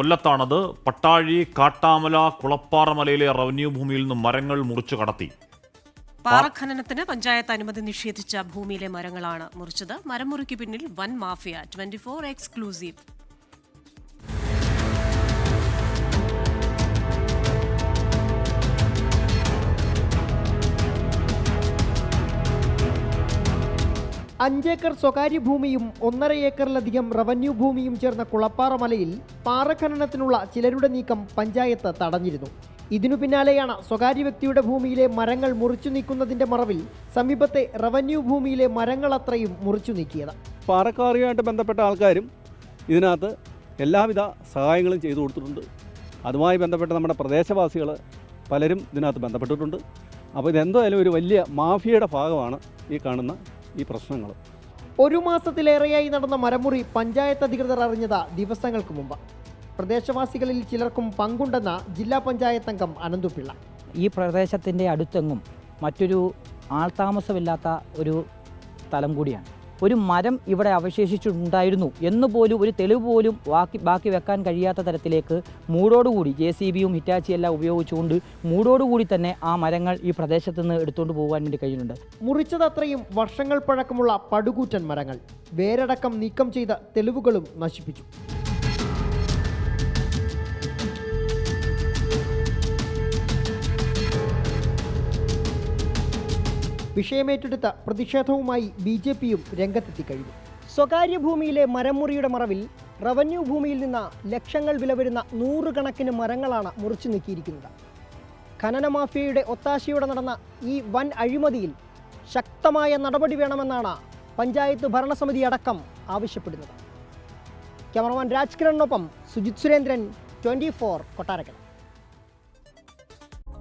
കൊല്ലത്താണത്. Pattazhi Kattamala കുളപ്പാറമലയിലെ revenue ഭൂമിയിൽ നിന്ന് മരങ്ങൾ മുറിച്ചു കടത്തി. പാറഖനനത്തിന് പഞ്ചായത്ത് അനുമതി നിഷേധിച്ച ഭൂമിയിലെ മരങ്ങളാണ് മുറിച്ചത്. മരം മുറിക്ക് പിന്നിൽ വൻ മാഫിയ ട്വന്റി ഫോർ എക്സ്ക്ലൂസീവ്. അഞ്ചേക്കർ സ്വകാര്യ ഭൂമിയും ഒന്നര ഏക്കറിലധികം റവന്യൂ ഭൂമിയും ചേർന്ന കുളപ്പാറ മലയിൽ പാറഖനനത്തിനുള്ള ചിലരുടെ നീക്കം പഞ്ചായത്ത് തടഞ്ഞിരുന്നു. ഇതിനു പിന്നാലെയാണ് സ്വകാര്യ വ്യക്തിയുടെ ഭൂമിയിലെ മരങ്ങൾ മുറിച്ചു നീക്കുന്നതിന്റെ മറവിൽ സമീപത്തെ റവന്യൂ ഭൂമിയിലെ മരങ്ങൾ അത്രയും മുറിച്ചു നീക്കിയത്. പാറക്കാറിയുമായിട്ട് ബന്ധപ്പെട്ട ആൾക്കാരും ഇതിനകത്ത് എല്ലാവിധ സഹായങ്ങളും ചെയ്തു കൊടുത്തിട്ടുണ്ട്. അതുമായി ബന്ധപ്പെട്ട നമ്മുടെ പ്രദേശവാസികൾ പലരും ഇതിനകത്ത് ബന്ധപ്പെട്ടിട്ടുണ്ട്. അപ്പോൾ ഇതെന്തായാലും ഒരു വലിയ മാഫിയയുടെ ഭാഗമാണ് ഈ കാണുന്ന ഈ പ്രശ്നങ്ങൾ. ഒരു മാസത്തിലേറെയായി നടന്ന മരമുറി പഞ്ചായത്ത് അധികൃതർ അറിഞ്ഞത് ദിവസങ്ങൾക്ക് മുമ്പ്. പ്രദേശവാസികളിൽ ചിലർക്കും പങ്കുണ്ടെന്ന ജില്ലാ പഞ്ചായത്ത് അംഗം അനന്തുപിള്ള. ഈ പ്രദേശത്തിന്റെ അടുത്തെങ്ങും മറ്റൊരു ആൾതാമസമില്ലാത്ത ഒരു സ്ഥലം കൂടിയാണ്. ഒരു മരം ഇവിടെ അവശേഷിച്ചിട്ടുണ്ടായിരുന്നു എന്ന് പോലും ഒരു തെളിവ് പോലും ബാക്കി ബാക്കി വെക്കാൻ കഴിയാത്ത തരത്തിലേക്ക് മൂടോടുകൂടി ജെ സി ബിയും ഹിറ്റാച്ചി എല്ലാം ഉപയോഗിച്ചുകൊണ്ട് മൂടോടുകൂടി തന്നെ ആ മരങ്ങൾ ഈ പ്രദേശത്ത് നിന്ന് എടുത്തുകൊണ്ട് പോകാൻ വേണ്ടി കഴിയുന്നുണ്ട്. മുറിച്ചതത്രയും വർഷങ്ങൾ പഴക്കമുള്ള പടുകൂറ്റൻ മരങ്ങൾ വേരടക്കം നീക്കം ചെയ്ത തെളിവുകളും നശിപ്പിച്ചു. വിഷയമേറ്റെടുത്ത പ്രതിഷേധവുമായി ബി ജെ പിയും രംഗത്തെത്തി കഴിഞ്ഞു. സ്വകാര്യ ഭൂമിയിലെ മരമുറിയുടെ മറവിൽ റവന്യൂ ഭൂമിയിൽ നിന്ന് ലക്ഷങ്ങൾ വിലവരുന്ന നൂറുകണക്കിന് മരങ്ങളാണ് മുറിച്ചു നീക്കിയിരിക്കുന്നത്. ഖനന മാഫിയയുടെ ഒത്താശയോടെ നടന്ന ഈ വൻ അഴിമതിയിൽ ശക്തമായ നടപടി വേണമെന്നാണ് പഞ്ചായത്ത് ഭരണസമിതി അടക്കം ആവശ്യപ്പെടുന്നത്. ക്യാമറമാൻ രാജ്കിരണിനൊപ്പം സുജിത് സുരേന്ദ്രൻ ട്വന്റി ഫോർ കൊട്ടാരക്കര.